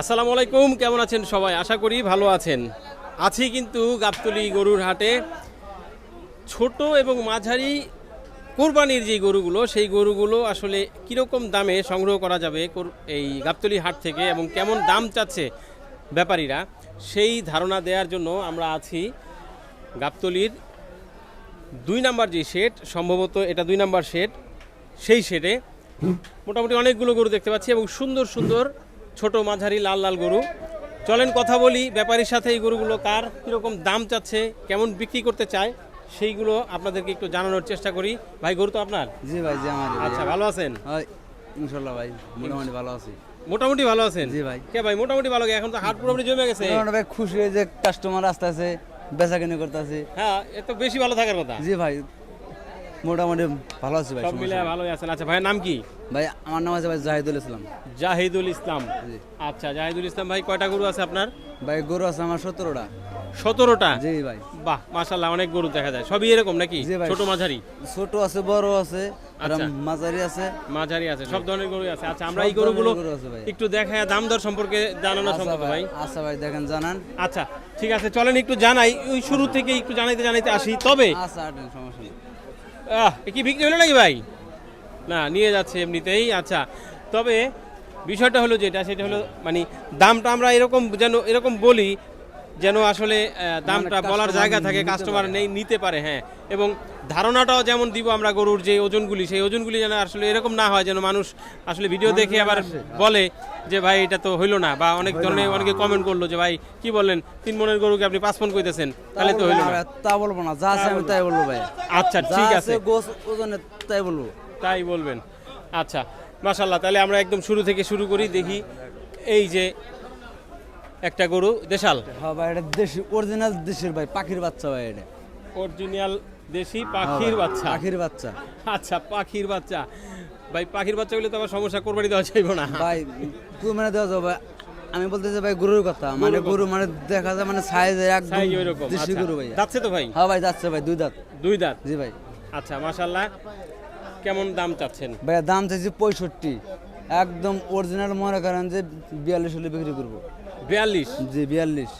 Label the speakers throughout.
Speaker 1: আসসালামু আলাইকুম, কেমন আছেন সবাই? আশা করি ভালো আছেন। আছি কিন্তু গাবতলি গরুর হাটে। ছোট এবং মাঝারি কোরবানির যে গরুগুলো, সেই গরুগুলো আসলে কীরকম দামে সংগ্রহ করা যাবে এই গাবতলি হাট থেকে এবং কেমন দাম চাচ্ছে ব্যাপারীরা, সেই ধারণা দেওয়ার জন্য আমরা আছি গাবতলির দুই নাম্বার যে শেড, সম্ভবত এটা দুই নাম্বার শেড, সেই শেডে মোটামুটি অনেকগুলো গরু দেখতে পাচ্ছি এবং সুন্দর সুন্দর ছোট মাঝারি লাল লাল গরু। চলেন কথা বলি ব্যাপারীর সাথে এই গরুগুলো কার কীরকম দাম চাচ্ছে কেমন বিক্রি করতে চায় সেইগুলো আপনাদেরকে একটু জানানোর চেষ্টা করি। ভাই গরু তো আপনার?
Speaker 2: জি ভাই জি আমার
Speaker 1: আচ্ছা ভালো আছেন?
Speaker 2: ইনশাল্লাহ ভাই মোটামুটি ভালো আছি।
Speaker 1: মোটামুটি ভালো আছেন?
Speaker 2: জি ভাই।
Speaker 1: কে ভাই মোটামুটি ভালো? এখন তো হাট পুরোপুরি জমে গেছে।
Speaker 2: ভাই খুশি হয়ে যে কাস্টমার আসতে আছে বেচা কিনে করতে আছে
Speaker 1: হ্যাঁ এ তো বেশি ভালো থাকার কথা।
Speaker 2: জি ভাই মোটামুটি ভালো আছি ভাই
Speaker 1: সব মিলে। ভালোই আছেন। আচ্ছা ভাইয়ের নাম কি?
Speaker 2: ভাই আমার নাম আছে ভাই জাহিদুল ইসলাম।
Speaker 1: জাহিদুল ইসলাম। আচ্ছা জাহিদুল ইসলাম ভাই কয়টা গরু আছে আপনার?
Speaker 2: ভাই গরু আছে আমার সতেরোটা।
Speaker 1: সতেরোটা?
Speaker 2: জি ভাই।
Speaker 1: বাহ মাশাল্লাহ অনেক গরু দেখা যায়। সবই এরকম নাকি। ছোট মাঝারি?
Speaker 2: ছোট আছে বড় আছে
Speaker 1: আচ্ছা।
Speaker 2: মাঝারি আছে।
Speaker 1: মাঝারি আছে সব ধরনের গরু আছে। আচ্ছা আমরা এই গরুগুলো। একটু দেখায় দাম দর সম্পর্কে জানানো
Speaker 2: আচ্ছা
Speaker 1: সম্ভব ভাই
Speaker 2: আচ্ছা ভাই দেখেন জানান।
Speaker 1: আচ্ছা ঠিক আছে চলেন একটু জানাই। ওই শুরু থেকে একটু জানাইতে জানাইতে আসি। তবে
Speaker 2: আচ্ছা সমস্যা নেই।
Speaker 1: আহ, কি বিক্রি হলো নাকি ভাই? না নিয়ে যাচ্ছে এমনিতেই আচ্ছা। তবে বিষয়টা হলো যেটা সেটা হলো মানে দামটা আমরা এরকম যেন এরকম বলি যেন আসলে দামটা বলার জায়গা থাকে কাস্টমার নেই নিতে পারে হ্যাঁ। এবং ধারণাটাও যেমন দিব আমরা গরুর যে ওজনগুলি সেই ওজনগুলি যেন আসলে এরকম না হয় যেন মানুষ আসলে ভিডিও দেখে আবার বলে যে ভাই এটা তো হইল না। বা অনেক ধরনের অনেকে কমেন্ট করল যে ভাই কি বললেন? তিন মনের গরুকে আপনি পাঁচ মন কইতেছেন তাহলে তো হইল না।
Speaker 2: তা বলব না যা আছে আমি তাই বলব ভাই।
Speaker 1: আচ্ছা ঠিক
Speaker 2: আছে
Speaker 1: আছে।
Speaker 2: গোস ওজনে তাই বলব।
Speaker 1: তাই বলবেন। আচ্ছা মাশাল্লাহ তাহলে আমরা একদম শুরু থেকে শুরু করি দেখি এই যে একটা গরু দেশাল।
Speaker 2: হ্যাঁ ভাই এটা দেশি অরিজিনাল দেশের ভাই পাখির বাচ্চা ভাই এটা।
Speaker 1: অরিজিনাল দেশি পাখির বাচ্চা।
Speaker 2: পাখির বাচ্চা।
Speaker 1: আচ্ছা পাখির বাচ্চা। ভাই পাখির বাচ্চা হলে তো আবার সমস্যা কোরবানি দেওয়া যাইব না।
Speaker 2: ভাই মানে দেওয়া যাবে আমি বলতেছি ভাই গরুর কথা। মানে গরু মানে দেখা যায় মানে একদম
Speaker 1: সাইজ ওইরকম
Speaker 2: দেশি
Speaker 1: আচ্ছা।
Speaker 2: গরু ভাই।
Speaker 1: যাচ্ছে তো ভাই?
Speaker 2: হ্যাঁ ভাই যাচ্ছে ভাই দুই দাঁত।
Speaker 1: দুই দাঁত।
Speaker 2: জি ভাই।
Speaker 1: আচ্ছা মাশাল্লাহ কেমন দাম চাচ্ছেন?
Speaker 2: ভাই দাম চাইছি পঁয়ষট্টি। একদম অরিজিনাল মনে করেন যে বিয়াল্লিশ হলে বিক্রি করব।
Speaker 1: বিয়াল্লিশ?
Speaker 2: জি বিয়াল্লিশ।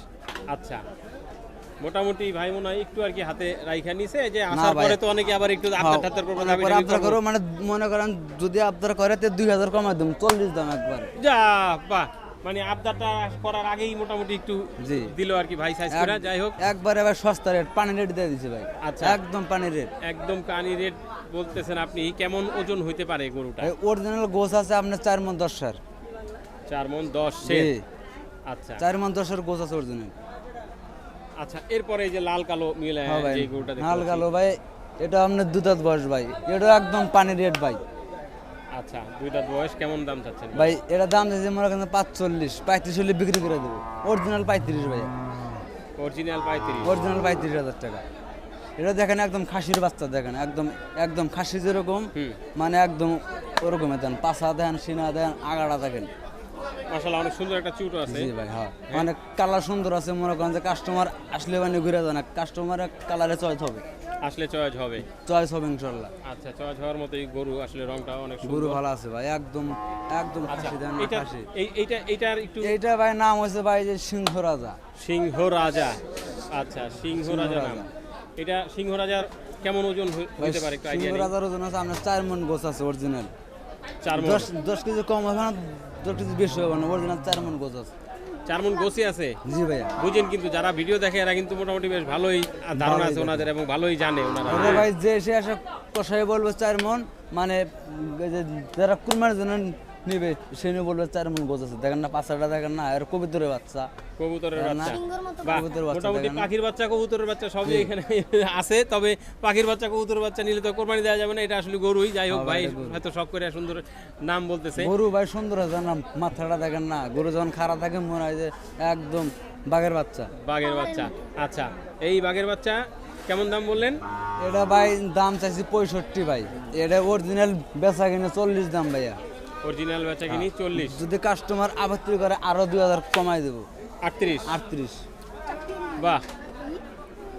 Speaker 1: আচ্ছা। মোটামুটি ভাই মনে হয় একটু আর কি হাতে রাইখা নিছে যে আসার। পরে তো অনেকে আবার একটু করবে
Speaker 2: তারপরে আপনার। করো মানে মনে করেন যদি আপনার করে তো দুই হাজার কমাই দেবো চল্লিশ দাম একবার।
Speaker 1: যা বাহ। মানে আবদারটা করার আগেই মোটামুটি একটু। দিল আর কি ভাই সাইজ করে। যাই হোক।
Speaker 2: একবার এবার সস্তা রেট পানি রেট দিয়ে দিছে ভাই।
Speaker 1: আচ্ছা।
Speaker 2: একদম পানি রেট
Speaker 1: একদম কানি রেট বলতেছেন আপনি। কেমন ওজন হইতে পারে গরুটা?
Speaker 2: অরিজিনাল গোছ আছে আপনার চার মন দশ সার
Speaker 1: চার মন দশ আচ্ছা।
Speaker 2: চার মন দশের গোছ আছে অরিজিনাল
Speaker 1: আচ্ছা এরপরে এই যে লাল কালো মিলে
Speaker 2: হ্যাঁ ভাই
Speaker 1: যে গরুটা পাচ্ছি।
Speaker 2: গেল ভাই এটা আপনার দুধাত বয়স ভাই। এটা একদম পানি রেট ভাই।
Speaker 1: আচ্ছা দুইটা বয়স কেমন দাম চাচ্ছেন?
Speaker 2: ভাই এটা দাম চাইছে মনে করেন পাঁচচল্লিশ পঁয়ত্রিশ হলে বিক্রি করে দেবো। অরিজিনাল পঁয়ত্রিশ ভাই।
Speaker 1: অরিজিনাল পঁয়ত্রিশ।
Speaker 2: অরিজিনাল পঁয়ত্রিশ হাজার টাকা। এটা দেখেন একদম খাসির বাচ্চা দেখেন একদম একদম খাসি যেরকম মানে একদম ওরকম দেন। পাশা দেন সিনা দেন আগাড়া দেখেন।
Speaker 1: মাশাআল্লাহ অনেক সুন্দর একটা চুটো আছে।
Speaker 2: জি ভাই হ্যাঁ। মানে কালার সুন্দর আছে মনে করেন যে কাস্টমার আসলে মানে ঘুরে যায় না কাস্টমারের কালারে চয়েস হবে।
Speaker 1: আসলে চয়েস হবে।
Speaker 2: চয়েস হবে ইনশাল্লাহ
Speaker 1: আচ্ছা চয়েস হওয়ার গরু আসলে রংটা অনেক
Speaker 2: গরু ভালো আছে ভাই একদম একদম
Speaker 1: আচ্ছা
Speaker 2: খাসি দেন
Speaker 1: এটা
Speaker 2: খাসি
Speaker 1: এই এইটা এইটার একটু
Speaker 2: এইটা ভাই নাম হয়েছে ভাই যে সিংহ রাজা।
Speaker 1: সিংহ রাজা। আচ্ছা সিংহ রাজা। নাম। এটা সিংহ রাজার কেমন ওজন পারে একটু
Speaker 2: সিংহ রাজার ওজন আছে আপনার চার মন গোছ আছে অরিজিনাল
Speaker 1: চার মন।
Speaker 2: দশ দশ কেজি কম হবে না কেজি বেশি হবে না অরিজিনাল চার মন গোছ আছে।
Speaker 1: চার মন গোছি আছে?
Speaker 2: জি ভাইয়া।
Speaker 1: বুঝেন কিন্তু যারা ভিডিও দেখে এরা কিন্তু মোটামুটি বেশ ভালোই ধারণা আছে ওনাদের এবং ভালোই জানে ওনারা।
Speaker 2: ভাই যে এসে আসে কষাই বলবে চার মন মানে যারা কুরমার জন্য নিবে সে নিয়ে বলবে চার মন গোছ আছে। দেখেন না পাঁচটা দেখেন না আর কবিতরের বাচ্চা।
Speaker 1: কবুতরের বাচ্চা।
Speaker 2: কবুতরের বাচ্চা
Speaker 1: মোটামুটি পাখির বাচ্চা কবুতরের বাচ্চা সবই এখানে আছে তবে পাখির বাচ্চা কবুতরের বাচ্চা নিলে তো কোরবানি দেওয়া যাবে না এটা আসলে গরুই। যাই হোক
Speaker 2: হ্যাঁ,
Speaker 1: ভাই। হয়তো শখ করে সুন্দর নাম বলতেছে।
Speaker 2: গরু ভাই সুন্দর আছে না মাথাটা দেখেন না গরু যখন খারাপ থাকে মনে হয় যে একদম বাঘের বাচ্চা।
Speaker 1: বাঘের বাচ্চা আচ্ছা এই বাঘের বাচ্চা কেমন দাম বললেন?
Speaker 2: এটা ভাই দাম চাইছি পঁয়ষট্টি ভাই। এটা অরিজিনাল বেচা কিনে চল্লিশ দাম ভাইয়া।
Speaker 1: অরিজিনাল বেচা কিনি
Speaker 2: হ্যাঁ।
Speaker 1: চল্লিশ।
Speaker 2: যদি কাস্টমার আপত্তি করে আরও দুই হাজার কমাই দেবো।
Speaker 1: আটত্রিশ।
Speaker 2: আটত্রিশ।
Speaker 1: বাহ।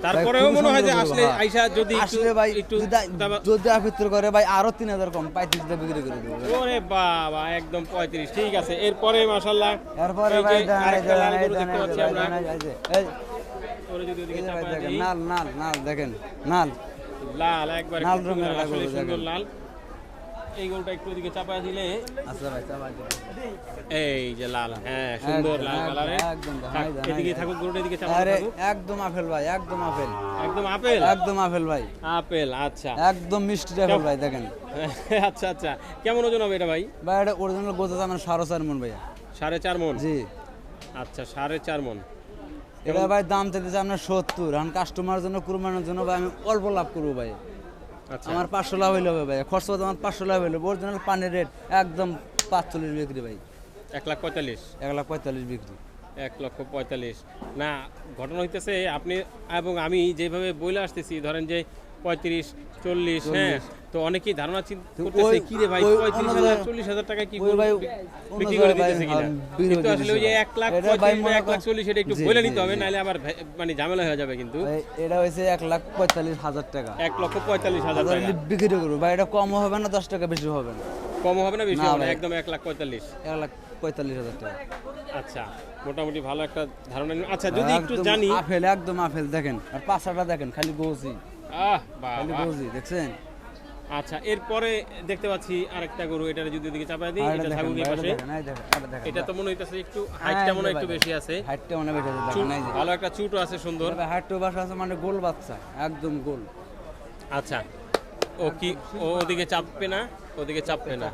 Speaker 1: তারপরেও মনে হয় যে আসলে। আইসা যদি
Speaker 2: আসলে ভাই
Speaker 1: একটু
Speaker 2: যদি
Speaker 1: দাবা-
Speaker 2: করে ভাই আরও তিন হাজার কম পঁয়ত্রিশ দিয়ে বিক্রি করে দেবো।
Speaker 1: ওরে বাবা একদম পঁয়ত্রিশ ঠিক আছে। এরপরে মাশাল্লাহ
Speaker 2: এরপরে ভাই নাল নাল নাল দেখেন নাল।
Speaker 1: লাল একবার
Speaker 2: লাল রঙের
Speaker 1: আসলে সুন্দর লাল। এই গরুটা একটু ওদিকে চাপা দিলে।
Speaker 2: আচ্ছা ভাই চাপা
Speaker 1: এই যে লাল হ্যাঁ সুন্দর লাল কালারে
Speaker 2: একদম,
Speaker 1: এদিকে থাকুক গরুটা এদিকে চাপা
Speaker 2: আরে একদম আপেল ভাই একদম আপেল।
Speaker 1: একদম আপেল?
Speaker 2: একদম আপেল ভাই।
Speaker 1: আপেল আচ্ছা।
Speaker 2: একদম মিষ্টি আপেল ভাই দেখেন।
Speaker 1: আচ্ছা আচ্ছা। কেমন ওজন হবে এটা ভাই?
Speaker 2: ভাই এটা অরিজিনাল গোছা আমার সাড়ে চার মন ভাইয়া।
Speaker 1: সাড়ে চার মন?
Speaker 2: জি।
Speaker 1: আচ্ছা সাড়ে চার মন।
Speaker 2: এটা ভাই দাম চাইতেছে আপনার সত্তর। এখন কাস্টমার জন্য কুরবানোর জন্য ভাই আমি অল্প লাভ করব ভাই। আমার পাঁচশো লাভ হইলে হবে ভাই খরচ আমার পাঁচশো লাভ হইলে। অরিজিনাল পানের রেট একদম পাঁচ চল্লিশ বিক্রি ভাই।
Speaker 1: এক লাখ পঁয়তাল্লিশ।
Speaker 2: এক লাখ পঁয়তাল্লিশ বিক্রি।
Speaker 1: এক লক্ষ পঁয়তাল্লিশ। না ঘটনা হইতেছে আপনি এবং আমি যেভাবে বলে আসতেছি ধরেন যে পঁয়ত্রিশ চল্লিশ হ্যাঁ তো অনেকেই ধারণা করতেছে কি রে ভাই পঁয়ত্রিশ হাজার চল্লিশ হাজার টাকা কি বি- বিক্রি করে দিতেছে কিনা? কিন্তু আসলে ওই যে এক লাখ পঁয়ত্রিশ এক লাখ চল্লিশ এটা একটু বলে নিতে হবে নাহলে আবার মানে ঝামেলা হয়ে যাবে কিন্তু।
Speaker 2: এটা হয়েছে এক লাখ পঁয়তাল্লিশ হাজার টাকা।
Speaker 1: এক লক্ষ পঁয়তাল্লিশ হাজার টাকা।
Speaker 2: বিক্রি করব। ভাই এটা কম হবে না দশ টাকা বেশি হবে না।
Speaker 1: কম হবে না বেশি হবে না একদম এক লাখ পঁয়তাল্লিশ।
Speaker 2: এক লাখ পঁয়তাল্লিশ হাজার টাকা।
Speaker 1: আচ্ছা মোটামুটি ভালো একটা ধারণা আচ্ছা যদি একটু জানি
Speaker 2: আপেল একদম আপেল দেখেন আর পাঁচটা দেখেন খালি গোছি
Speaker 1: আহ
Speaker 2: খালি
Speaker 1: বাহ।
Speaker 2: দেখছেন?
Speaker 1: আচ্ছা এরপরে দেখতে পাচ্ছি আরেকটা গরু এটা যদি ওদিকে চাপা দিই এটা পাশে।
Speaker 2: দেখেন, এই দেখেন, এটা
Speaker 1: তো মনে হইতেছে একটু
Speaker 2: হ্যাঁ,
Speaker 1: হাইটটা মনে একটু বেশি আছে।
Speaker 2: হাইটটা মনে বেশি আছে।
Speaker 1: ভালো একটা চুটও আছে সুন্দর।
Speaker 2: তবে হাইটটা বাসা আছে মানে গোল বাচ্চা একদম গোল।
Speaker 1: আচ্ছা ও কি ও ওদিকে চাপবে না? ওদিকে চাপবে না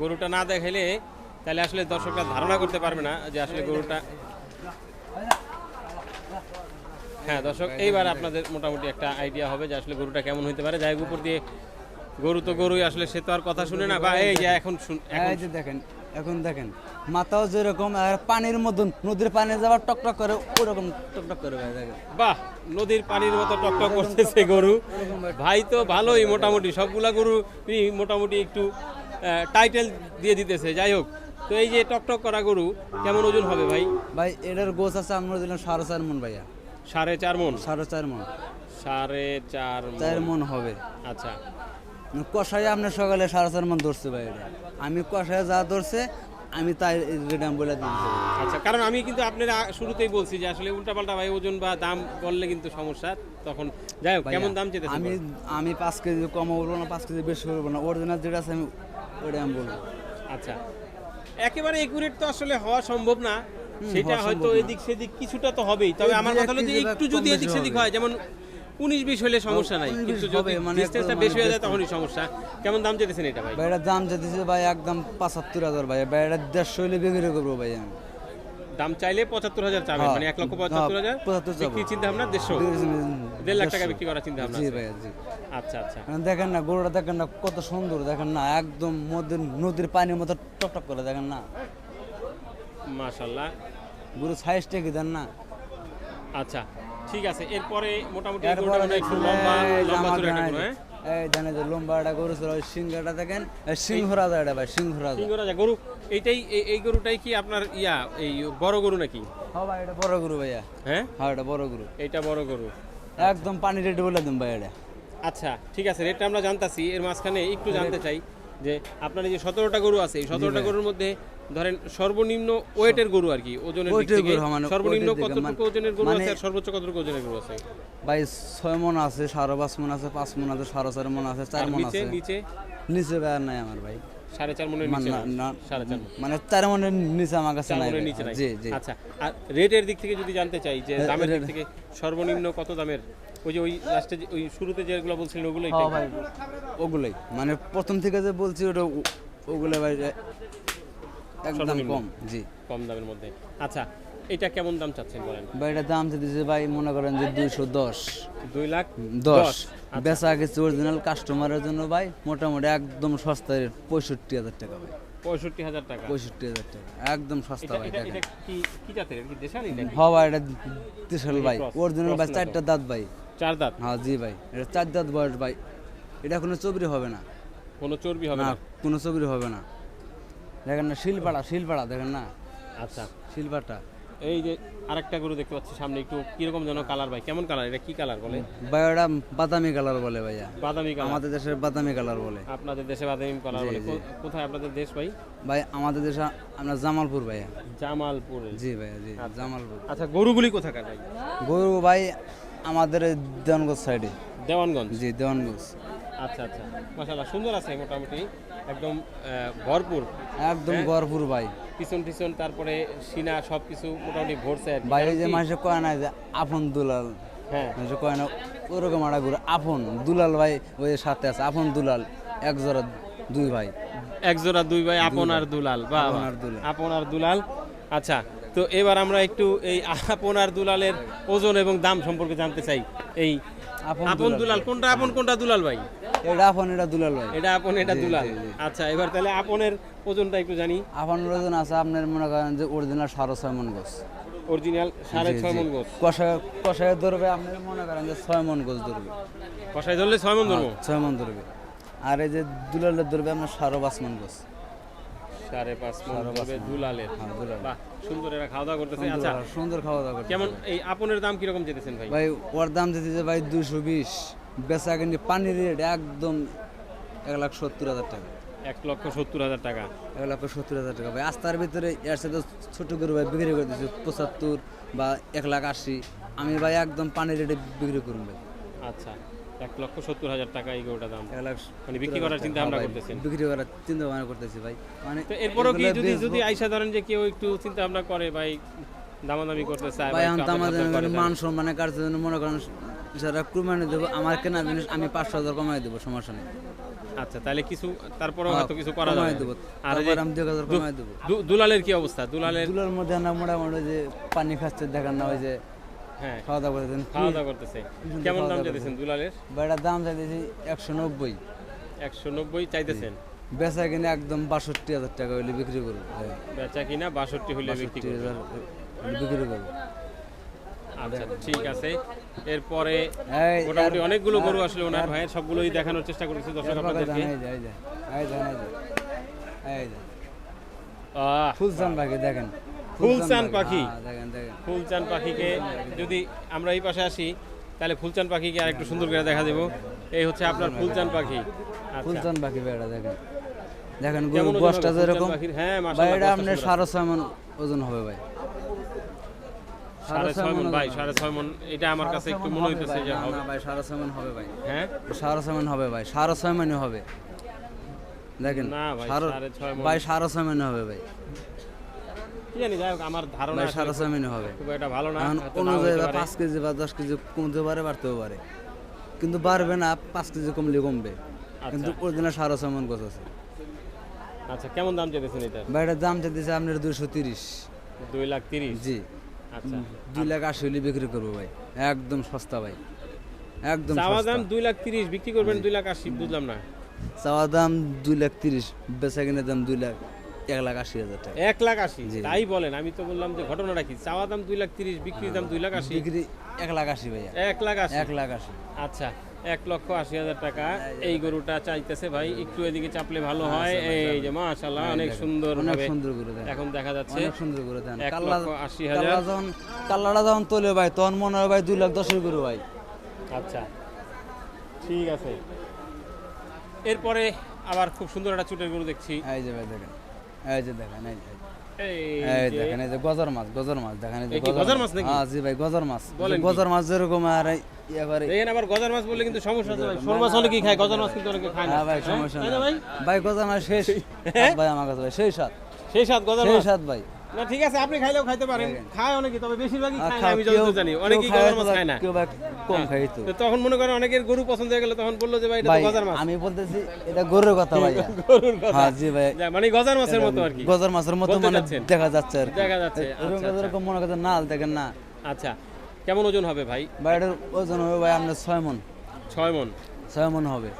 Speaker 1: গরুটা না দেখাইলে তাহলে আসলে দর্শকরা ধারণা করতে পারবে না যে আসলে গরুটা হ্যাঁ দর্শক এইবার আপনাদের মোটামুটি একটা আইডিয়া হবে যে আসলে গরুটা কেমন হইতে পারে। যাই উপর দিয়ে গরু তো গরুই আসলে সে তো আর কথা শুনে না। বা এই যে এখন শুন
Speaker 2: এই যে দেখেন এখন দেখেন মাথাও যেরকম আর পানির মতন নদীর পানি যাবার টকটক করে ওরকম টকটক করে ভাই দেখেন।
Speaker 1: বাহ নদীর পানির মতো টকটক করতেছে গরু। ভাই তো ভালোই মোটামুটি সবগুলা গরু মোটামুটি একটু টাইটেল দিয়ে দিতেছে যাই হোক। তো এই যে টকটক করা গরু কেমন ওজন হবে ভাই?
Speaker 2: ভাই এটার গোছ আছে আমরা দিলাম সাড়ে চার মন ভাইয়া।
Speaker 1: সাড়ে চার মন?
Speaker 2: সাড়ে চার মন।
Speaker 1: সাড়ে চার
Speaker 2: চার
Speaker 1: মন
Speaker 2: হবে।
Speaker 1: আচ্ছা।
Speaker 2: কষাই আপনার সকালে সাড়ে চার মন ধরছে ভাই এটা। আমি কষায় যা ধরছে আমি তাই রেডাম বলে দিচ্ছি।
Speaker 1: আচ্ছা কারণ আমি কিন্তু আপনার শুরুতেই বলছি যে আসলে উল্টাপাল্টা ভাই ওজন বা দাম বললে কিন্তু সমস্যা তখন যাই হোক কেমন দাম চেতেছে
Speaker 2: আমি আমি পাঁচ কেজি কম বলব না পাঁচ কেজি বেশি বলব না। অরিজিনাল যেটা আছে আমি ওটা আমি বলব।
Speaker 1: আচ্ছা। একেবারে একুরেট তো আসলে হওয়া সম্ভব না। সেটা হয়তো এদিক সেদিক কিছুটা তো হবেই। তবে আমার কথা হলো যে একটু যদি এদিক সেদিক হয় যেমন উনিশ বিশ হলে সমস্যা নাই। কিন্তু যদি
Speaker 2: মানে
Speaker 1: ডিস্টেন্সটা বেশি হয়ে যায়
Speaker 2: মানে
Speaker 1: তখনই সমস্যা। কেমন দাম যেতেছেন এটা ভাই?
Speaker 2: ভাই এটার দাম যেতেছে ভাই একদম পঁচাত্তর হাজার ভাই। ভাইয়ের দেড়শো হলে বিক্রি করব ভাই আমি।
Speaker 1: দাম চাইলে পঁচাত্তর হাজার চাবেন
Speaker 2: হ্যাঁ,
Speaker 1: মানে এক লক্ষ পঁচাত্তর হাজার
Speaker 2: হ্যাঁ, 75
Speaker 1: বিক্রি চিন্তা ভাবনা দেড়শো। দেড় লাখ টাকা বিক্রি করার চিন্তা ভাবনা
Speaker 2: জি। ভাইয়া জি।
Speaker 1: আচ্ছা আচ্ছা।
Speaker 2: দেখেন না গরুটা দেখেন না কত সুন্দর। দেখেন না একদম মধ্যে নদীর পানির মতো টকটক করে দেখেন না।
Speaker 1: মাশাল্লাহ
Speaker 2: গরু সাইজটা কি দেন না?
Speaker 1: আচ্ছা ঠিক আছে। এরপরে মোটামুটি গরুটা মনে একটু লম্বা লম্বা চূড়া হ্যাঁ?
Speaker 2: জানে যে গরু ছিল সিংহটা দেখেন সিংহ রাজা এটা ভাই সিংহ রাজা
Speaker 1: সিংহ রাজা গরু। এইটাই এই- গরুটাই কি আপনার ইয়া এই বড় গরু নাকি?
Speaker 2: হ্যাঁ ভাই এটা বড় গরু ভাইয়া।
Speaker 1: হ্যাঁ?
Speaker 2: হ্যাঁ এটা বড় গরু।
Speaker 1: এইটা বড় গরু।
Speaker 2: একদম পানি রেডি বলে দিন ভাই এটা।
Speaker 1: আচ্ছা ঠিক আছে রেটটা আমরা জানতাছি। এর মাঝখানে একটু জানতে চাই যে আপনার এই যে সতেরোটা গরু আছে এই সতেরোটা গরুর মধ্যে ধরেন সর্বনিম্ন ওয়েটের গরু আর কি ওজনের দিক থেকে।
Speaker 2: গরু, মানে
Speaker 1: সর্বনিম্ন কতটুকু
Speaker 2: মানে-
Speaker 1: ওজনের গরু
Speaker 2: মানে-
Speaker 1: আছে আর সর্বোচ্চ কতটুকু ওজনের গরু আছে?
Speaker 2: ভাই ছয় মন আছে সাড়ে পাঁচ মন আছে পাঁচ মন আছে সাড়ে চার মন আছে চার মন আছে।
Speaker 1: নিচে?
Speaker 2: নিচে ভাই নাই আমার ভাই।
Speaker 1: সাড়ে চার মনের
Speaker 2: মানে
Speaker 1: নিচে?
Speaker 2: না-
Speaker 1: নাই।
Speaker 2: না-
Speaker 1: সাড়ে চার
Speaker 2: মানে। চার মনের নিচে আমার কাছে নাই
Speaker 1: নিচে
Speaker 2: জি জি।
Speaker 1: আচ্ছা আর রেটের দিক থেকে যদি জানতে চাই যে দামের দিক থেকে সর্বনিম্ন কত দামের? ওই যে ওই লাস্টে ওই শুরুতে যেগুলো বলছিলেন ওগুলোই
Speaker 2: হ্যাঁ ভাই ওগুলোই। মানে প্রথম থেকে যে বলছি ওটা ওগুলো ভাই একদম কম জি।
Speaker 1: কম দামের মধ্যে। আচ্ছা এটা কেমন দাম চাচ্ছেন বলেন?
Speaker 2: ভাই এটা দাম ভাই মনে করেন যে দুইশো দশ।
Speaker 1: দুই লাখ
Speaker 2: দশ।
Speaker 1: আচ্ছা।
Speaker 2: বেচা গেছে অরিজিনাল কাস্টমারের জন্য ভাই মোটামুটি একদম সস্তায় পঁয়ষট্টি হাজার টাকা ভাই।
Speaker 1: পঁয়ষট্টি হাজার টাকা।
Speaker 2: পঁয়ষট্টি হাজার টাকা একদম সস্তা ভাই
Speaker 1: এটা
Speaker 2: দেখেন।
Speaker 1: এটা কি কি জাতের? কি দেশালি নাকি?
Speaker 2: এটা তিসাল ভাই অরিজিনাল ভাই চারটা দাঁত ভাই।
Speaker 1: চার দাঁত?
Speaker 2: হ্যাঁ জি ভাই এটা চার দাঁত বয়স ভাই। এটা কোনো চবরি হবে না।
Speaker 1: কোনো চর্বি হবে
Speaker 2: না
Speaker 1: না?
Speaker 2: কোনো চবরি হবে না। দেখেন না শিলপাড়া শিলপাড়া দেখেন না।
Speaker 1: আচ্ছা।
Speaker 2: শিলপাটা
Speaker 1: এই যে আরেকটা গরু দেখতে পাচ্ছি সামনে একটু কীরকম যেন কালার ভাই? কেমন কালার এটা কি কালার বলে?
Speaker 2: ভাই ওটা বাদামি কালার বলে ভাইয়া।
Speaker 1: বাদামি কালার
Speaker 2: আমাদের দেশের বাদামি কালার বলে।
Speaker 1: আপনাদের দেশে বাদামি কালার বলে। কোথায় আপনাদের দেশ ভাই?
Speaker 2: ভাই আমাদের দেশে আমরা জামালপুর ভাইয়া।
Speaker 1: জামালপুর।
Speaker 2: জি ভাইয়া জি জামালপুর।
Speaker 1: আচ্ছা গরুগুলি কোথাকার ভাই?
Speaker 2: গরু ভাই আমাদের দেওয়ানগঞ্জ সাইডে
Speaker 1: দেওয়ানগঞ্জ?
Speaker 2: জি দেওয়ানগঞ্জ।
Speaker 1: আচ্ছা আচ্ছা। মাশাআল্লাহ সুন্দর আছে মোটামুটি। একদম ভরপুর।
Speaker 2: একদম গড়পুর ভাই।
Speaker 1: পিছন পিছন তারপরে সিনা সব কিছু মোটামুটি ভরছে আর
Speaker 2: ভাই ওই যে
Speaker 1: কি?
Speaker 2: মানুষে কয় না যে আপন দুলাল।
Speaker 1: হ্যাঁ।
Speaker 2: মানুষে কয় না ওরকম একটা গরু আপন। দুলাল ভাই ওই সাথে আছে আপন দুলাল। এক জোড়া দুই ভাই।
Speaker 1: এক জোড়া দুই ভাই আপন আর দুলাল। বা
Speaker 2: আপন আর দুলাল।
Speaker 1: আপন আর দুলাল। আচ্ছা তো এবার আমরা একটু এই আপন আর দুলালের ওজন এবং দাম সম্পর্কে জানতে চাই। এই
Speaker 2: আপন
Speaker 1: দুলাল কোনটা আপন কোনটা দুলাল ভাই?
Speaker 2: এটা আপন এটা দুলাল ভাই।
Speaker 1: এটা আপন এটা দুলাল। আচ্ছা এবার তাহলে আপনের ওজনটা একটু জানি।
Speaker 2: আপন ওজন আছে আপনার মনে করেন যে অরিজিনাল সাড়ে ছয় মন গোস
Speaker 1: অরিজিনাল সাড়ে ছয় মন গোস
Speaker 2: কষায় কষায় ধরবে আপনি মনে করেন যে ছয় মন গোস ধরবে।
Speaker 1: কষাই ধরলে ছয় মন ধরবো?
Speaker 2: ছয় মন ধরবে। আর এই যে দুলালের ধরবে আপনার সাড়ে পাঁচ মন গোস
Speaker 1: সাড়ে পাঁচ মন দুলালের।
Speaker 2: হ্যাঁ
Speaker 1: বাহ সুন্দর এরা খাওয়া দাওয়া করতেছে আচ্ছা
Speaker 2: সুন্দর খাওয়া দাওয়া করছে
Speaker 1: কেমন এই আপনের দাম কীরকম যেতেছেন ভাই?
Speaker 2: ভাই ওর দাম দিতেছে ভাই দুশো বিশ। বেচা কিন্তু পানির রেট একদম এক লাখ সত্তর হাজার টাকা।
Speaker 1: এক লক্ষ সত্তর হাজার টাকা।
Speaker 2: এক লক্ষ সত্তর হাজার টাকা। ভাই আস্তার ভিতরে এর সাথে ছোট করে ভাই বিক্রি করে দিচ্ছি পঁচাত্তর বা এক লাখ আশি। আমি ভাই একদম পানির রেটে বিক্রি করুন ভাই।
Speaker 1: আচ্ছা। এক লক্ষ সত্তর হাজার টাকা এই গরুটা দাম। মানে বিক্রি করার চিন্তা ভাবনা
Speaker 2: হ্যাঁ
Speaker 1: করতেছেন?
Speaker 2: বিক্রি করার চিন্তা ভাবনা করতেছি ভাই। মানে
Speaker 1: তো এরপরও কি যদি যদি আইসা ধরেন যে কেউ একটু চিন্তা ভাবনা করে ভাই দামাদামি করতে চায়
Speaker 2: ভাই আমি আমাদের মান সম্মানে কার জন্য মনে করেন যারা কুরবানি দেবো আমার কেনা জিনিস আমি পাঁচশো হাজার কমাই দেবো সমস্যা নেই।
Speaker 1: আচ্ছা তাহলে কিছু তারপরেও
Speaker 2: হ্যাঁ,
Speaker 1: হয়তো কিছু করা যাবে।
Speaker 2: দেবো।
Speaker 1: আর
Speaker 2: আমি দুই হাজার কমাই দেবো।
Speaker 1: দুলালের কি অবস্থা? দুলালের
Speaker 2: দুলার মধ্যে না মোটামুটি যে পানি খাচ্ছে দেখান না ওই যে
Speaker 1: হ্যাঁ।
Speaker 2: খাওয়া দাওয়া করতেছেন
Speaker 1: খাওয়া দাওয়া করতেছে কেমন দাম চাইতেছেন দুলালের?
Speaker 2: বেড়ার দাম চাইতেছি একশো নব্বই।
Speaker 1: একশো নব্বই চাইতেছেন?
Speaker 2: বেচা কিনে একদম বাষট্টি হাজার টাকা হইলে বিক্রি করব। হ্যাঁ,
Speaker 1: বেচা কিনা বাষট্টি হলে বিক্রি
Speaker 2: হাজার হইলে বিক্রি করব।
Speaker 1: আচ্ছা ঠিক আছে। এরপরে মোটামুটি অনেকগুলো গরু আসলে ওনার ভাইয়ের সবগুলোই দেখানোর চেষ্টা করতেছি দর্শক আপনাদেরকে।
Speaker 2: ফুলচান পাখি দেখেন।
Speaker 1: ফুলচান পাখি?
Speaker 2: হ্যাঁ,
Speaker 1: ফুলচান পাখিকে যদি আমরা এই পাশে আসি তাহলে ফুলচান পাখিকে আর একটু সুন্দর করে দেখা দেবো এই হচ্ছে আপনার ফুলচান পাখি আচ্ছা
Speaker 2: ফুলচান পাখি বেড়া দেখেন দেখেন গরু বসটা
Speaker 1: হবে
Speaker 2: যেরকম?
Speaker 1: হ্যাঁ
Speaker 2: ভাই এটা আপনার সাড়ে ছয় মন ওজন হবে ভাই
Speaker 1: সাড়ে ছয় মন ভাই সাড়ে ছয় মন এটা আমার কাছে একটু মনে হইতেছে যে হবে
Speaker 2: ভাই সাড়ে ছয় মন হবে ভাই
Speaker 1: হ্যাঁ
Speaker 2: সাড়ে ছয় মন হবে ভাই সাড়ে ছয় মনে হবে দেখেন
Speaker 1: না ভাই,
Speaker 2: সাড়ে-
Speaker 1: সাড়ে ছয় মণ।
Speaker 2: ভাই সাড়ে ছয় মনে হবে ভাই
Speaker 1: কি জানি যাই হোক আমার ধারণা
Speaker 2: ভাই
Speaker 1: আসলে
Speaker 2: সাড়ে ছয় হবে।
Speaker 1: খুব একটা ভালো না
Speaker 2: এখন
Speaker 1: হয়তো নাও
Speaker 2: অনুযায়ী
Speaker 1: হইতে
Speaker 2: বা
Speaker 1: পারে।
Speaker 2: পাঁচ কেজি বা দশ কেজি কমতে পারে বাড়তেও পারে। কিন্তু বাড়বে না পাঁচ কেজি কমলে কমবে। কিন্তু অরিজিনাল সাড়ে ছয় মন গোছ আছে।
Speaker 1: আচ্ছা কেমন দাম চেয়েছেন এটা?
Speaker 2: এটার দাম চাইতেছে আপনার দুশো তিরিশ।
Speaker 1: দুই লাখ তিরিশ?
Speaker 2: জি।
Speaker 1: আচ্ছা।
Speaker 2: দুই লাখ আশি হলে বিক্রি করব ভাই। একদম সস্তা ভাই। একদম
Speaker 1: চাওয়া দাম দুই লাখ তিরিশ বিক্রি করবেন দুই লাখ আশি বুঝলাম না।
Speaker 2: চাওয়া দাম দুই লাখ তিরিশ বেচা কিনে দাম দুই লাখ। এক লাখ আশি হাজার টাকা।
Speaker 1: এক লাখ আশি? তাই বলেন আমি তো বললাম যে ঘটনাটা কি চাওয়া দাম দুই লাখ তিরিশ বিক্রির দাম দুই লাখ আশি?
Speaker 2: বিক্রি এক লাখ আশি ভাইয়া।
Speaker 1: এক লাখ আশি?
Speaker 2: এক লাখ আশি।
Speaker 1: আচ্ছা এক লক্ষ আশি হাজার টাকা। এই গরুটা চাইতেছে ভাই একটু এদিকে চাপলে ভালো হয়। এই যে মাশাল্লাহ অনেক সুন্দর
Speaker 2: অনেক সুন্দর দেন
Speaker 1: এখন দেখা যাচ্ছে
Speaker 2: অনেক সুন্দর করে দেন
Speaker 1: এক লক্ষ আশি হাজার।
Speaker 2: যখন কাল্লাটা যখন তোলে ভাই তখন মনে হয় ভাই দুই লাখ দশের করে ভাই।
Speaker 1: আচ্ছা ঠিক আছে। এরপরে আবার খুব সুন্দর একটা চুটের গরু দেখছি।
Speaker 2: এই যে ভাই দেখেন। এই যে দেখেন এই যে
Speaker 1: এই
Speaker 2: দেখেন এই যে গজর মাছ গজর মাছ দেখেন এই যে
Speaker 1: গজার মাছ নাকি?
Speaker 2: হ্যাঁ জি ভাই গজর মাছ। গজর মাছ যেরকম আর এবারে
Speaker 1: দেখেন আবার গজার মাছ বললে কিন্তু সমস্যা আছে ভাই। শোল মাছ অনেকেই খায়? গজার মাছ কিন্তু অনেকে খায় না।
Speaker 2: ভাই
Speaker 1: হ্যাঁ?
Speaker 2: সমস্যা না।
Speaker 1: ভাই।
Speaker 2: ভাই গজর মাছ শেষ।
Speaker 1: হ্যাঁ?
Speaker 2: ভাই আমার কাছে ভাই সেই সাত
Speaker 1: সেই সাত গজার
Speaker 2: সেই
Speaker 1: মাছ?
Speaker 2: সাত ভাই।
Speaker 1: না ঠিক আছে আপনি খাইলেও খাইতে পারেন। খায় অনেকে তবে বেশিরভাগই খায় না আমি যতদূর জানি। অনেকেই
Speaker 2: খায়
Speaker 1: গজার মাছ খায় না।
Speaker 2: কেউ ভাই কম
Speaker 1: হ্যাঁ।
Speaker 2: খাই তো।
Speaker 1: তখন মনে করেন অনেকের গরু পছন্দ হয়ে গেলে তখন বলল যে ভাই এটা গজার মাছ।
Speaker 2: আমি বলতেছি এটা গরুর কথা ভাই।
Speaker 1: গরুর কথা।
Speaker 2: হ্যাঁ জি ভাই।
Speaker 1: মানে গজার মাছের মতো আর কি।
Speaker 2: গজর মাছের মতো মানে দেখা যাচ্ছে আর
Speaker 1: দেখা যাচ্ছে
Speaker 2: এরকম
Speaker 1: আচ্ছা, আচ্ছা।
Speaker 2: মনে করতে নাল দেখেন না।
Speaker 1: আচ্ছা কেমন ওজন হবে ভাই?
Speaker 2: ভাই এটার ওজন হবে ভাই আপনার ছয় মন।
Speaker 1: ছয় মন?
Speaker 2: ছয় মন হবে।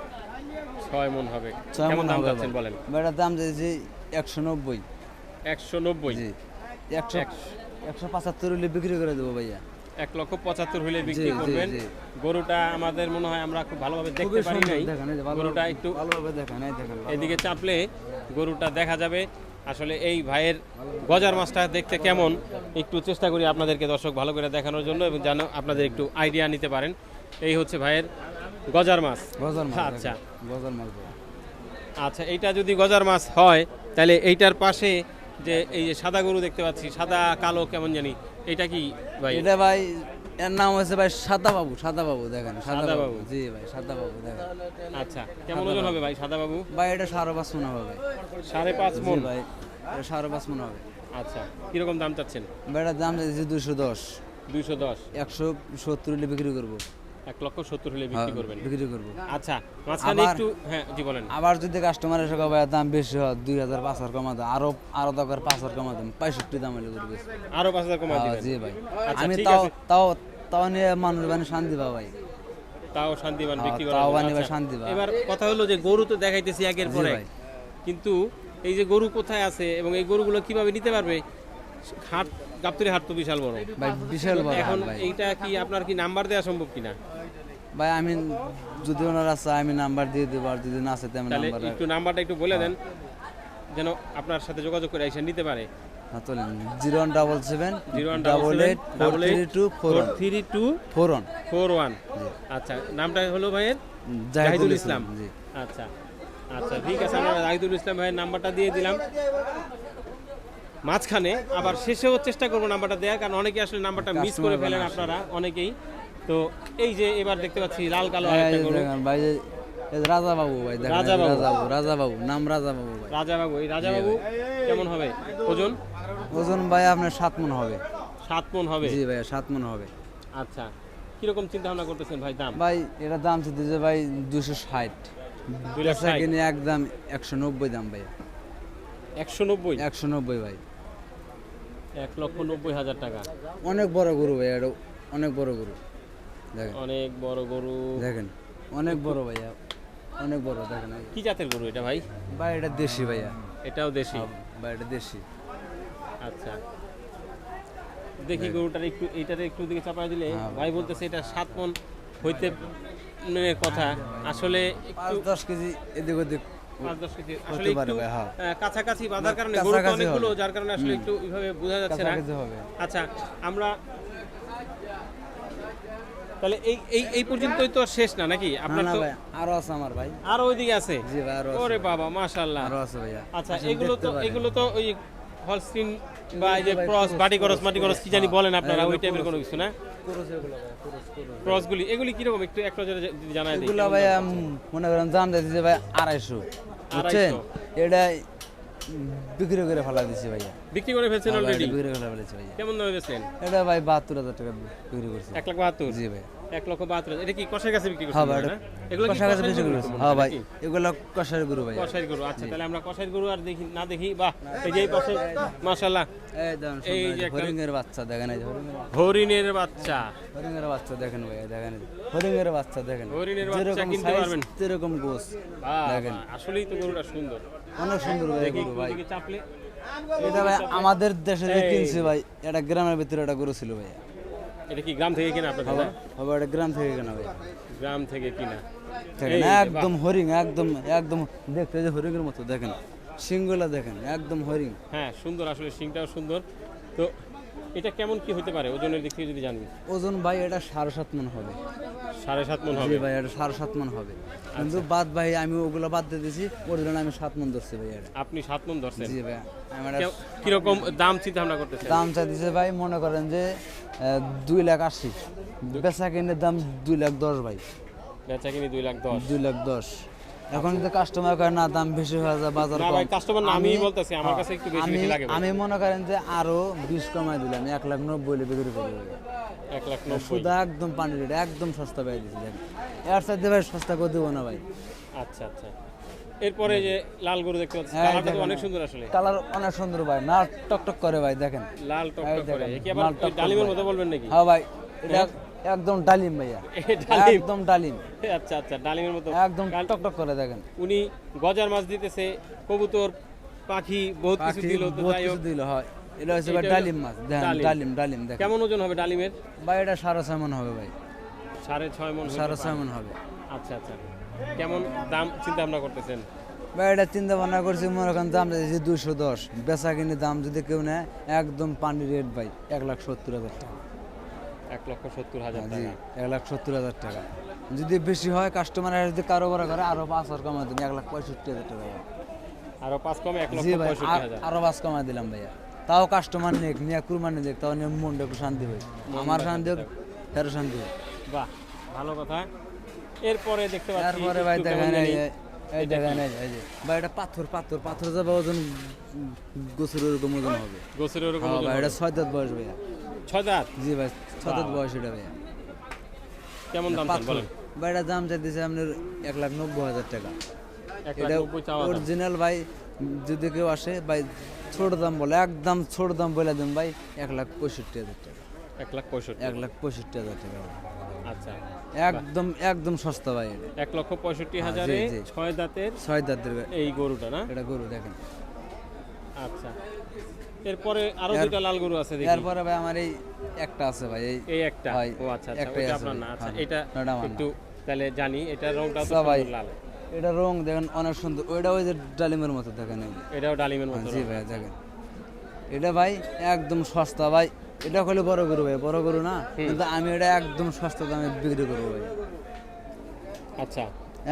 Speaker 1: ছয় মন হবে।
Speaker 2: ছয়
Speaker 1: কেমন
Speaker 2: মন
Speaker 1: দাম
Speaker 2: ভাই।
Speaker 1: বলেন?
Speaker 2: ভাই এটার দাম চাইছি একশো নব্বই।
Speaker 1: একশো নব্বই।
Speaker 2: একশো একশো পঁচাত্তর হলে বিক্রি করে দেবো ভাইয়া।
Speaker 1: এক লক্ষ পঁচাত্তর হলে বিক্রি করবেন। গরুটা আমাদের মনে হয় আমরা খুব ভালোভাবে দেখতে পারি নাই। গরুটা একটু এদিকে চাপলে গরুটা দেখা যাবে। আসলে এই ভাইয়ের গজার মাছটা দেখতে কেমন? একটু চেষ্টা করি আপনাদেরকে দর্শক ভালো করে দেখানোর জন্য এবং যেন আপনাদের একটু আইডিয়া নিতে পারেন। এই হচ্ছে ভাইয়ের গজার মাছ।
Speaker 2: গজার মাছ
Speaker 1: আচ্ছা।
Speaker 2: গজার মাছ
Speaker 1: আচ্ছা এইটা যদি গজার মাছ হয় তাহলে এইটার পাশে যে এই যে সাদা গরু দেখতে পাচ্ছি সাদা কালো কেমন জানি এটা কি ভাই?
Speaker 2: এটা ভাই এর নাম হচ্ছে ভাই সাদা বাবু সাদা বাবু দেখেন সাদা বাবু। জি ভাই সাদা বাবু দেখেন।
Speaker 1: আচ্ছা কেমন ওজন হবে ভাই সাদা বাবু?
Speaker 2: ভাই এটা সাড়ে পাঁচ মনে হবে।
Speaker 1: সাড়ে পাঁচ মন?
Speaker 2: ভাই এটা সাড়ে পাঁচ মনে হবে।
Speaker 1: আচ্ছা কীরকম দাম চাচ্ছেন?
Speaker 2: ভাই এটার দাম চাইছি দুশো দশ।
Speaker 1: দুইশো দশ।
Speaker 2: একশো সত্তর বিক্রি করব।
Speaker 1: এক লক্ষ সত্তর হলে বিক্রি
Speaker 2: হ্যাঁ,
Speaker 1: করবেন।
Speaker 2: বিক্রি করব।
Speaker 1: আচ্ছা মাঝখানে একটু হ্যাঁ জি বলেন।
Speaker 2: আবার যদি কাস্টমার এসে কবে দাম বেশি হয় দুই হাজার পাঁচ হাজার কমা আরও আরও দরকার পাঁচ হাজার কমা দেন পঁয়ষট্টি দাম হলে করবে
Speaker 1: আরও পাঁচ হাজার দিবেন
Speaker 2: জি ভাই।
Speaker 1: আচ্ছা,
Speaker 2: আমি তাও তাও তাও নিয়ে মানুষ মানে শান্তি পাবো ভাই।
Speaker 1: তাও শান্তিবান
Speaker 2: হ্যাঁ,
Speaker 1: বিক্রি
Speaker 2: তাও বানিয়ে শান্তি পায়।
Speaker 1: এবার কথা হলো যে গরু তো দেখাইতেছি একের পর। কিন্তু এই যে গরু কোথায় আছে এবং এই গরুগুলো কীভাবে নিতে পারবে? হাট গাবতলি হাট তো বিশাল বড়।
Speaker 2: ভাই বিশাল বড়
Speaker 1: এখন এইটা কি আপনার কি নাম্বার দেওয়া সম্ভব কিনা?
Speaker 2: ভাই আমি যদি ওনারা চায় আমি নাম্বার দিয়ে দেবো আর যদি না চাই
Speaker 1: তাহলে
Speaker 2: নাম্বার
Speaker 1: একটু নাম্বারটা একটু বলে দেন যেন আপনার সাথে যোগাযোগ করে এসে নিতে পারে।
Speaker 2: হ্যাঁ zero one double seven
Speaker 1: zero one
Speaker 2: double eight four three two four
Speaker 1: three two
Speaker 2: four one
Speaker 1: four one আচ্ছা নামটা হলো ভাইয়ের?
Speaker 2: জাহিদুল ইসলাম জি।
Speaker 1: আচ্ছা আচ্ছা ঠিক আছে আমরা জাহিদুল ইসলাম ভাইয়ের নাম্বারটা দিয়ে দিলাম। মাঝখানে আবার শেষেও চেষ্টা করব নাম্বারটা দেওয়ার কারণ অনেকে আসলে নাম্বারটা মিস করে ফেলেন আপনারা অনেকেই। তো এই যে এবার দেখতে পাচ্ছি লাল কালো
Speaker 2: এই
Speaker 1: গরু।
Speaker 2: ভাই রাজা বাবু ভাই
Speaker 1: রাজা বাবু।
Speaker 2: রাজা বাবু নাম রাজা বাবু ভাই।
Speaker 1: রাজা বাবু এই রাজা বাবু কেমন হবে? ওজন?
Speaker 2: ওজন ভাই আপনার সাত মন হবে।
Speaker 1: সাত মন হবে?
Speaker 2: জি ভাই সাত মন হবে।
Speaker 1: আচ্ছা। কীরকম চিন্তা ভাবনা করতেছেন ভাই দাম?
Speaker 2: ভাই এটা দাম চাইতে যে ভাই দুশো ষাট।
Speaker 1: ষাট।
Speaker 2: কিনে একদম একশো নব্বই দাম ভাই।
Speaker 1: একশো নব্বই?
Speaker 2: একশো নব্বই ভাই।
Speaker 1: এক লক্ষ নব্বই হাজার টাকা।
Speaker 2: অনেক বড় গরু ভাই এটা অনেক বড় গরু।
Speaker 1: অনেক বড় গরু।
Speaker 2: দেখেন অনেক বড় ভাইয়া অনেক বড় দেখেন
Speaker 1: কি জাতের গরু এটা ভাই?
Speaker 2: ভাই এটা দেশি ভাইয়া।
Speaker 1: এটাও দেশি?
Speaker 2: ভাই এটা দেশি।
Speaker 1: আচ্ছা। দেখি গরুটার একটু একটু দিকে চাপায় দিলে।
Speaker 2: হ্যাঁ।
Speaker 1: ভাই বলতেছে এটা সাত মন হইতে কথা। আসলে একটু
Speaker 2: দশ কেজি এদিক ওদিক
Speaker 1: আসলে একটু
Speaker 2: হ্যাঁ।
Speaker 1: কাছাকাছি বাঁধার কারণে গরু অনেকগুলো যার কারণে আসলে একটু এইভাবে বোঝা যাচ্ছে না। আচ্ছা আমরা তাহলে এই এই এই পর্যন্তই তো শেষ না নাকি? আপনার তো
Speaker 2: আরও আছে আমার ভাই।
Speaker 1: আরও ওইদিকে আছে?
Speaker 2: জি ভাই আরও
Speaker 1: ওরে বাবা মাশাআল্লাহ।
Speaker 2: আরও আছে ভাইয়া।
Speaker 1: আচ্ছা এগুলো তো। এগুলো তো ওই হলস্টিন বা এই যে ক্রস বাটি ক্রস মাটি ক্রস কি জানি বলেন
Speaker 2: হ্যাঁ,
Speaker 1: আপনারা ওই টাইপের কোনো কিছু না। ক্রসগুলি এগুলি কীরকম? একটু এক নজরে যদি জানাই দিই
Speaker 2: এগুলো ভাই মনে করেন দাম দিয়েছে ভাই আড়াইশো বুঝছেন? এটা বিক্রি করে ফেলা দিছি ভাইয়া।
Speaker 1: বিক্রি করে ফেলছেন
Speaker 2: হ্যাঁ
Speaker 1: অলরেডি
Speaker 2: বিক্রি করে ফেলেছি ভাইয়া।
Speaker 1: কেমন দামে বেচলেন?
Speaker 2: এটা ভাই টাকা বিক্রি করছি।
Speaker 1: এক লাখ বাহাত্তর?
Speaker 2: জি ভাই
Speaker 1: এক লক্ষ বাহাত্তর হাজার। এটা কি কষার কাছে বিক্রি
Speaker 2: হ্যাঁ ভাই
Speaker 1: এগুলো
Speaker 2: কাছে বিক্রি করছি। হ্যাঁ ভাই এগুলো কষার গরু
Speaker 1: কষাই গরু আচ্ছা তাহলে আমরা গরু আর দেখি না দেখি বাহ এই যে পাশে মাশাআল্লাহ।
Speaker 2: এই
Speaker 1: যে
Speaker 2: হরিণের বাচ্চা দেখেন এই হরিণের
Speaker 1: বাচ্চা।
Speaker 2: হরিণের বাচ্চা। দেখেন ভাইয়া দেখেন হরিণের বাচ্চা দেখেন।
Speaker 1: হরিণের বাচ্চা কিনতে পারবেন।
Speaker 2: সেরকম গোস দেখেন।
Speaker 1: আসলেই তো গরুটা সুন্দর।
Speaker 2: অনেক সুন্দর ভাই গরু ভাই। এটা ভাই আমাদের দেশে যে। কিনছি ভাই এটা গ্রামের ভিতরে এটা গরু ছিল ভাই।
Speaker 1: এটা কি গ্রাম থেকে কিনা আপনার
Speaker 2: হবে এটা গ্রাম থেকে কেনা ভাই।
Speaker 1: গ্রাম থেকে কিনা।
Speaker 2: একদম হরিং একদম একদম দেখতে যে হরিণের মতো দেখেন। সিংগুলা দেখেন একদম হরিং
Speaker 1: হ্যাঁ সুন্দর আসলে সিংটাও সুন্দর। তো এটা কেমন কি হতে পারে? ওজনের দিক থেকে যদি জানি
Speaker 2: ওজন ভাই এটা সাড়ে সাত মন হবে।
Speaker 1: সাড়ে সাত মন হবে?
Speaker 2: ভাই এটা সাড়ে সাত মন হবে।
Speaker 1: আচ্ছা।
Speaker 2: কিন্তু বাদ ভাই আমি ওগুলো বাদ দিয়ে দিয়েছি ওর জন্য আমি সাত মন ধরছি ভাই এটা।
Speaker 1: আপনি সাত মন ধরছেন?
Speaker 2: জি ভাই আমার
Speaker 1: কীরকম দাম চিন্তা ভাবনা করতেছেন?
Speaker 2: দাম চাইতেছে ভাই মনে করেন যে দুই লাখ আশি। বেচা কিনের দাম দুই লাখ দশ ভাই।
Speaker 1: বেচা কিনি দুই লাখ দশ।
Speaker 2: দুই লাখ দশ। এখন যদি কাস্টমার করে না দাম বেশি হয়ে যায় বাজার
Speaker 1: না ভাই কাস্টমার না আমি
Speaker 2: আমি-
Speaker 1: বলতেছি আমার কাছে একটু বেশি বেশি লাগে
Speaker 2: আমি মনে করেন যে আরও বিশ কমাই দিলাম এক লাখ নব্বই হলে বিক্রি করব
Speaker 1: এক লাখ নব্বই।
Speaker 2: শুধু একদম পানি রেট একদম সস্তা পাই দিচ্ছি দেখেন। এর সাথে ভাই সস্তা করে দেবো না ভাই।
Speaker 1: আচ্ছা আচ্ছা। এরপরে যে লাল গরু দেখতে পাচ্ছি
Speaker 2: হ্যাঁ,
Speaker 1: কালারটা তো অনেক সুন্দর আসলে।
Speaker 2: কালার অনেক সুন্দর ভাই না টকটক করে ভাই দেখেন।
Speaker 1: লাল টক টক করে। কি আবার
Speaker 2: টক টক
Speaker 1: ডালিমের মতো বলবেন নাকি?
Speaker 2: হ্যাঁ ভাই এটা একদম ডালিম ভাইয়া। একদম ডালিম।
Speaker 1: আচ্ছা আচ্ছা ডালিমের মতো।
Speaker 2: একদম টকটক করে দেখেন।
Speaker 1: উনি গজার মাছ দিতেছে কবুতর পাখি বহুত কিছু দিল তো যাই হোক।
Speaker 2: দিল হয়। এটা হচ্ছে ভাই ডালিম মাছ। দেখেন
Speaker 1: ডালিম।
Speaker 2: ডালিম দেখেন।
Speaker 1: কেমন ওজন হবে ডালিমের?
Speaker 2: ভাই এটা সাড়ে ছয় মন হবে ভাই।
Speaker 1: সাড়ে ছয় মন
Speaker 2: সাড়ে ছয় মন হবে।
Speaker 1: আচ্ছা আচ্ছা। কেমন দাম চিন্তা ভাবনা করতেছেন?
Speaker 2: বা এটা চিন্তা ভাবনা করছি মনে করেন দাম চাইছি দুশো দশ। বেচা কিনে দাম যদি কেউ নেয় একদম পানি রেট ভাই এক লাখ সত্তর হাজার টাকা।
Speaker 1: এক লক্ষ সত্তর হাজার
Speaker 2: জি এক লাখ সত্তর হাজার টাকা। যদি বেশি হয় কাস্টমার যদি কারোবার করে আরও পাঁচ হাজার কমাই দিন এক লাখ পঁয়ষট্টি হাজার টাকা।
Speaker 1: আরও পাঁচ কমে এক লক্ষ পঁয়ষট্টি হাজার।
Speaker 2: আরও পাঁচ কমাই দিলাম ভাইয়া। তাও কাস্টমার নেক নিয়ে কুরবানি দেখ তাও নিয়ে মনটা একটু শান্তি হয়। আমার শান্তি হোক তারও শান্তি হোক।
Speaker 1: বাহ ভালো কথা। এরপরে দেখতে পাচ্ছি
Speaker 2: তারপরে ভাই দেখেন এই দেখেন এই যে- ভাই এটা পাথর পাথর পাথর যাবে ওজন গোসের ওরকম ওজন হবে।
Speaker 1: গোছের ওরকম
Speaker 2: হ্যাঁ
Speaker 1: ওজন
Speaker 2: ভাই এটা ছয় দাঁত বয়স ভাইয়া।
Speaker 1: ছয় দাঁত?
Speaker 2: জি ভাই ছয় দাঁত বয়স এটা ভাইয়া।
Speaker 1: কেমন দাম বলেন?
Speaker 2: ভাই এটা দাম চাইতেছে আপনার এক লাখ নব্বই হাজার টাকা। এটা। অরিজিনাল ভাই যদি কেউ আসে ভাই ছোট দাম বলে একদম ছোট দাম বলে দেন ভাই এক লাখ পঁয়ষট্টি হাজার টাকা।
Speaker 1: এক লাখ পঁয়ষট্টি।
Speaker 2: এক লাখ পঁয়ষট্টি হাজার টাকা
Speaker 1: আচ্ছা।
Speaker 2: একদম একদম সস্তা ভাই
Speaker 1: এক লক্ষ পঁয়ষট্টি
Speaker 2: হ্যাঁ,
Speaker 1: হাজারে ছয় দাঁতের
Speaker 2: ছয় দাঁতের ভাই।
Speaker 1: এই গরুটা না?
Speaker 2: এটা গরু দেখেন।
Speaker 1: আচ্ছা। এরপরে আরও দুইটা লাল গরু আছে দেখি।
Speaker 2: এরপরে ভাই আমার এই একটা আছে ভাই এই
Speaker 1: এই একটা? ও আচ্ছা আচ্ছা আপনার না আচ্ছা
Speaker 2: হ্যাঁ,
Speaker 1: এটা। একটু তাহলে জানি এটা রংটা তো লাল।
Speaker 2: এটা রং দেখেন অনেক সুন্দর ওইটা ওই যে ডালিমের মতো দেখেন
Speaker 1: এটাও ডালিমের মতো
Speaker 2: জি ভাই দেখেন। এটা ভাই একদম সস্তা ভাই এটা হলো বড় গরু ভাই বড় গরু না কিন্তু আমি এটা একদম সস্তা দামে বিক্রি করব ভাই।
Speaker 1: আচ্ছা।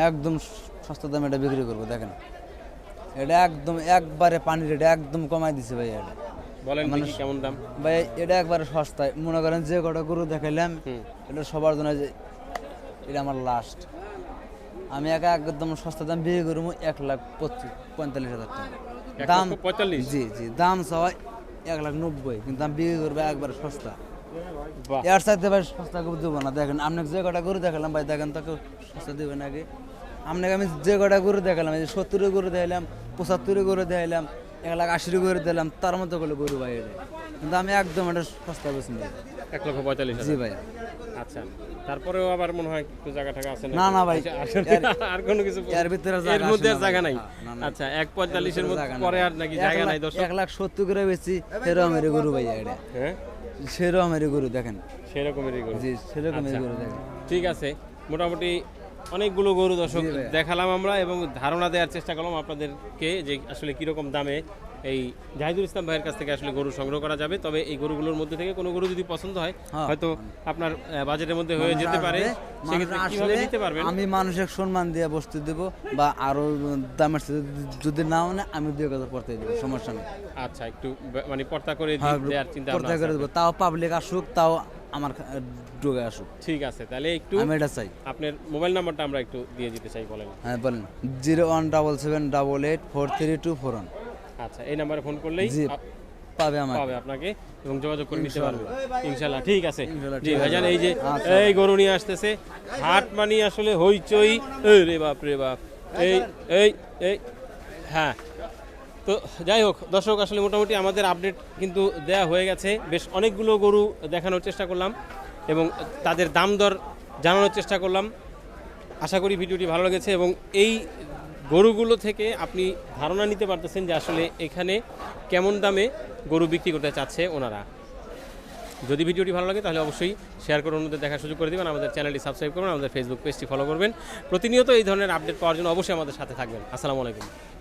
Speaker 2: একদম সস্তা দামে এটা বিক্রি করব দেখেন। এটা একদম একবারে পানির এটা একদম কমাই দিছে ভাই এটা।
Speaker 1: বলেন কেমন দাম।
Speaker 2: ভাই এটা একবারে সস্তায়। মনে করেন যে কটা গরু দেখাইলাম এটা সবার জন্য যে এটা আমার লাস্ট আমি একা একদম সস্তা দাম বিক্রি করব এক লাখ পঁচিশ পঁয়তাল্লিশ হাজার টাকা। দাম
Speaker 1: পঁয়তাল্লিশ?
Speaker 2: জি জি দাম সবাই এক লাখ নব্বই কিন্তু আমি বিক্রি করব একবারে সস্তা। এর সাথে ভাই সস্তা করে দেবো না। দেখেন আপনাকে যে কটা গরু দেখালাম ভাই দেখেন তাকে সস্তা দেবেন আগে আপনাকে আমি যে কটা গরু দেখালাম যে গরু দেখালাম পঁচাত্তরে গরু দেখালাম এক লাখ আশির গরু দিলাম তার মতো করে গরু ভাই কিন্তু আমি একদম এটা সস্তা বেশি
Speaker 1: এক লক্ষ পঁয়তাল্লিশ
Speaker 2: জি ভাই।
Speaker 1: আচ্ছা তারপরেও আবার মনে হয় একটু জায়গা টাকা আছে
Speaker 2: না, না ভাই।
Speaker 1: আর কোনো কিছু
Speaker 2: এর ভিতরে
Speaker 1: এর মধ্যে জায়গা নাই। আচ্ছা এক পঁয়তাল্লিশের মধ্যে পরে আর নাকি জায়গা নাই দর্শক?
Speaker 2: এক লাখ সত্তর করে বেশি সেরকমের গরু ভাই এটা।
Speaker 1: হ্যাঁ?
Speaker 2: সেরকমের গরু দেখেন।
Speaker 1: সেরকমেরই গরু।
Speaker 2: জি সেরকমের
Speaker 1: আচ্ছা।
Speaker 2: গরু দেখেন।
Speaker 1: ঠিক আছে মোটামুটি অনেকগুলো গরু দর্শক দেখালাম আমরা এবং ধারণা দেওয়ার চেষ্টা করলাম আপনাদেরকে যে আসলে কীরকম দামে এই জাহিদুল ইসলাম ভাইয়ের কাছ থেকে আসলে গরু সংগ্রহ করা যাবে। তবে এই গরুগুলোর মধ্যে থেকে কোনো গরু যদি পছন্দ হয়
Speaker 2: হ্যাঁ।
Speaker 1: হয়তো আপনার বাজেটের মধ্যে হয়ে যেতে পারে। সেক্ষেত্রে নিতে পারবেন?
Speaker 2: আমি মানুষের সম্মান দিয়ে বস্তু দেব বা আরও দামের সাথে যদি না আমি দুই কথা পড়তে দেবো সমস্যা নেই।
Speaker 1: আচ্ছা একটু মানে পর্তা করে
Speaker 2: হ্যাঁ,
Speaker 1: দেওয়ার চিন্তা
Speaker 2: করে দেবো। তাও পাবলিক আসুক তাও আমার ডোগে আসুক।
Speaker 1: ঠিক আছে তাহলে একটু
Speaker 2: আমি এটা চাই।
Speaker 1: আপনার মোবাইল নাম্বারটা আমরা একটু দিয়ে দিতে চাই বলেন।
Speaker 2: হ্যাঁ বলেন। Zero one double seven double eight four three two four one.
Speaker 1: আচ্ছা এই নাম্বারে ফোন করলেই
Speaker 2: পাবে আমার
Speaker 1: পাবে আপনাকে এবং যোগাযোগ করে নিতে পারবে। ইনশাল্লাহ ঠিক আছে। জি ভাইজান এই যে
Speaker 2: আচ্ছা।
Speaker 1: এই গরু নিয়ে আসতেছে হাট মানি আসলে হইচই। এই রে বাপ রে বাপ। এই এই এই হ্যাঁ। তো যাই হোক, দর্শক, আসলে মোটামুটি আমাদের আপডেট কিন্তু দেয়া হয়ে গেছে। বেশ অনেকগুলো গরু দেখানোর চেষ্টা করলাম এবং তাদের দাম দর জানানোর চেষ্টা করলাম। আশা করি ভিডিওটি ভালো লেগেছে এবং এই গরুগুলো থেকে আপনি ধারণা নিতে পারতেছেন যে আসলে এখানে কেমন দামে গরু বিক্রি করতে চাচ্ছে ওনারা। যদি ভিডিওটি ভালো লাগে তাহলে অবশ্যই শেয়ার করে অন্যদের দেখার সুযোগ করে দেবেন, আমাদের চ্যানেলটি সাবস্ক্রাইব করবেন, আমাদের ফেসবুক পেজটি ফলো করবেন। প্রতিনিয়ত এই ধরনের আপডেট পাওয়ার জন্য অবশ্যই আমাদের সাথে থাকবেন। আসসালামু আলাইকুম।